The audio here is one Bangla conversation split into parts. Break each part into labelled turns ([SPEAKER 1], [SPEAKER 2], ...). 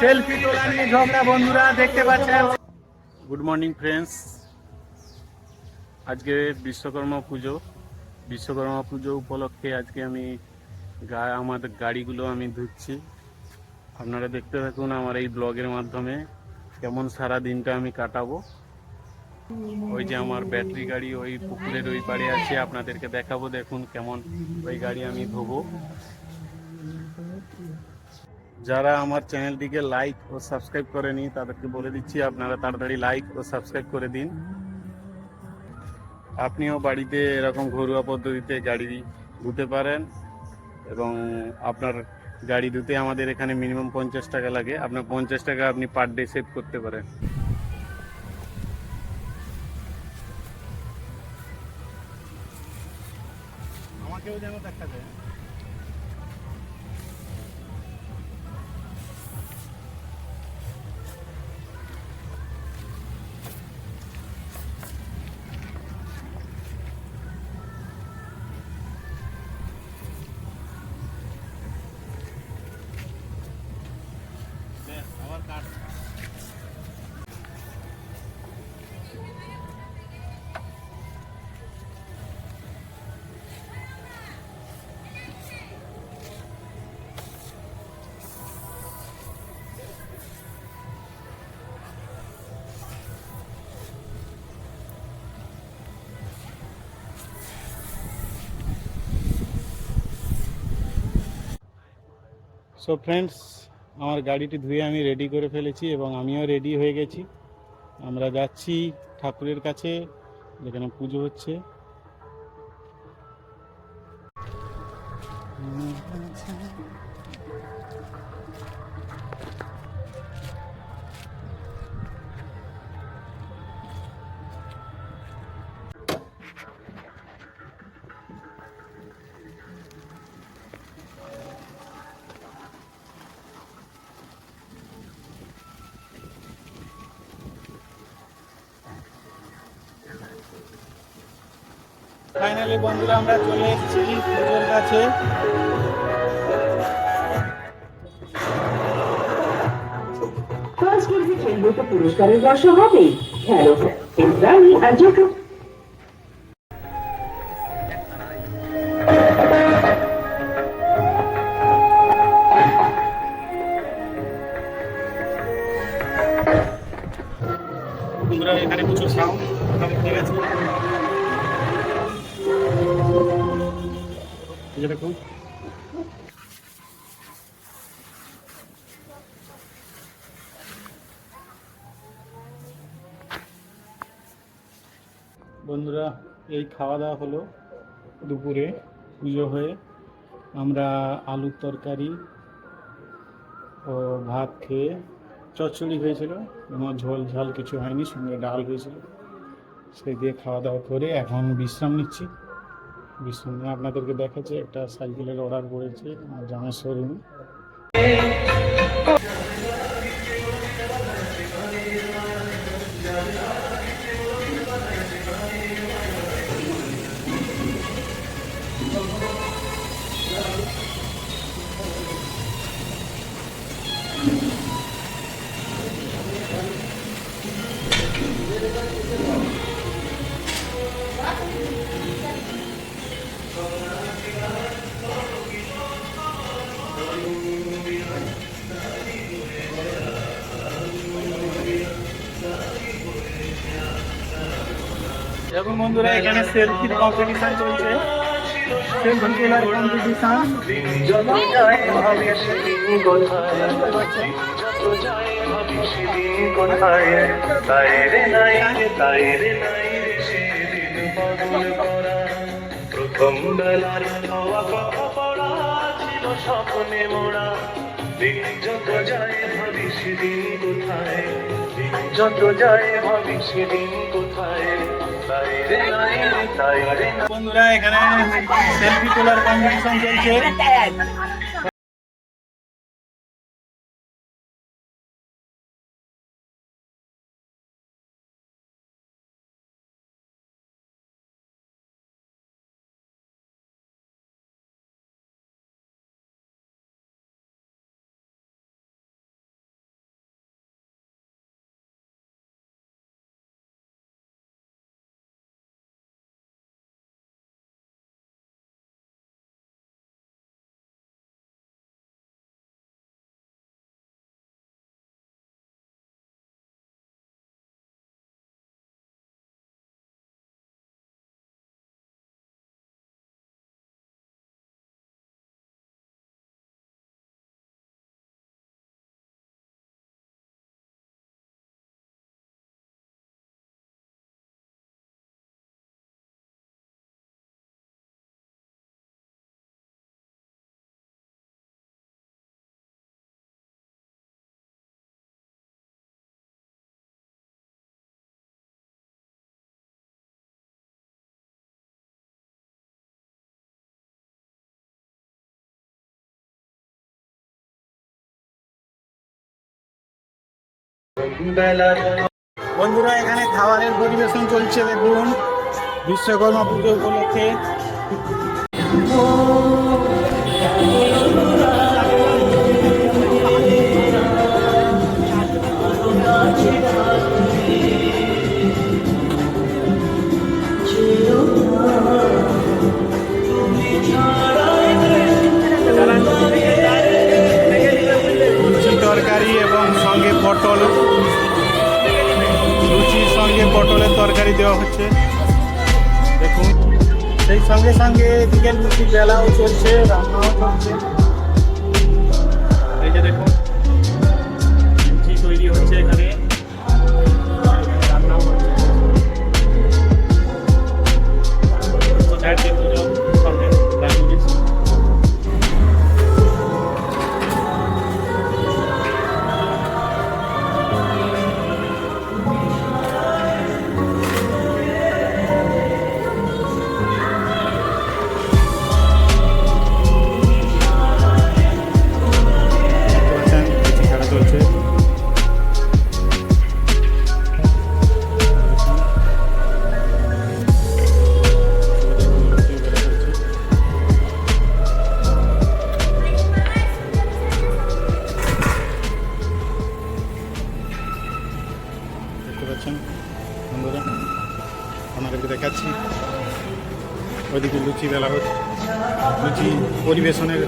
[SPEAKER 1] সেলফি নিয়ে ঝগড়া, বন্ধুরা, দেখতে পাচ্ছেন।
[SPEAKER 2] গুড মর্নিং ফ্রেন্ডস আজকে বিশ্বকর্মা পুজো। বিশ্বকর্মা পুজো উপলক্ষে আজকে আমি আমার গাড়িগুলো আমি ধুচ্ছি। আপনারা দেখতে থাকুন আমার এই ব্লগের মাধ্যমে কেমন সারা দিনটা আমি কাটাবো। ওই যে আমার ব্যাটারি গাড়ি ওই পুকুরের ওই পাড়ে আছে, আপনাদেরকে দেখাবো, দেখুন কেমন ওই গাড়ি আমি ধোবো। যারা আমার চ্যানেলটিকে লাইক ও সাবস্ক্রাইব করেনি, তাদেরকে বলে দিচ্ছি আপনারা তাড়াতাড়ি লাইক ও সাবস্ক্রাইব করে দিন। আপনিও বাড়িতে এরকম ঘরোয়া পদ্ধতিতে গাড়ি ধুতে পারেন এবং আপনার গাড়ি ধুতে আমাদের এখানে মিনিমাম পঞ্চাশ টাকা লাগে। আপনার পঞ্চাশ টাকা আপনি পার ডে সেভ করতে পারেন। আমাকেও যেন দেখা যায়। সো ফ্রেন্ডস আমার গাড়িটি ধুয়ে আমি রেডি করে ফেলেছি এবং আমিও রেডি হয়ে গেছি। আমরা যাচ্ছি ঠাকুরের কাছে, যেখানে পুজো হচ্ছে। ফাইনালি বন্ধুরা আমরা চলে এসেছি পুজোর কাছে।
[SPEAKER 3] পুরস্কারের বর্ষা হবে খেলো। আর
[SPEAKER 2] এখানে প্রচুর সাউন্ড ঠিক আছে যে দেখুন। বন্ধুরা, এই খাওয়া দাওয়া হলো দুপুরে। পুজো হয়ে আমরা আলুর তরকারি ও ভাত খেয়ে চচ্চড়ি হয়েছিল। এবং ঝোল ঝাল কিছু হয়নি, সঙ্গে ডাল হয়েছিল। সেই দিয়ে খাওয়া দাওয়া করে এখন বিশ্রাম নিচ্ছি। নিয়ে আপনাদেরকে দেখাচ্ছি একটা সাইকেলের অর্ডার করেছে জামের শোরুমে
[SPEAKER 1] এবং বন্ধুরা, এখানে সেলফির কম্পিটিশন চলছে। সেলফি তোলার কম্পিটিশন
[SPEAKER 4] প্রথম বেলার হওয়া কথা পড়া ছিল স্বপ্নে মোড়া দিন যত যায় ভাবি সেদিন কোথায় দিন যত যায় ভাবি সেদিন কোথায় তাই রে নাই রে তাই রে না
[SPEAKER 1] বন্ধুরা এখানে সেলফি তোলার কম্পিটিশন চলছে
[SPEAKER 2] বন্ধুরা এখানে খাবারের পরিবেশন চলছে দেখুন। বিশ্বকর্মা পুজো উপলক্ষে। পটলের দেওয়া হচ্ছে। দেখুন। সেই সঙ্গে সঙ্গে বিকেল বেলাও চলছে রান্নাও চলছে। এই যে দেখুন। আপনাদেরকে দেখাচ্ছি। ওইদিকে লুচি বেলা হচ্ছে। লুচি পরিবেশনের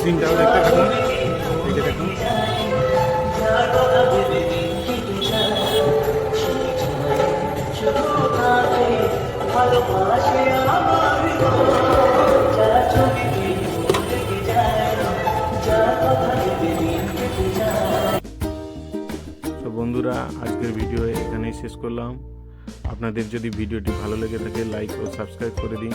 [SPEAKER 2] সিনটাও দেখতে থাকুন যে দেখুন। বন্ধুরা, আজকের ভিডিও এখানেই শেষ করলাম। আপনাদের যদি ভিডিওটি ভালো লেগে থাকে লাইক ও সাবস্ক্রাইব করে দিন।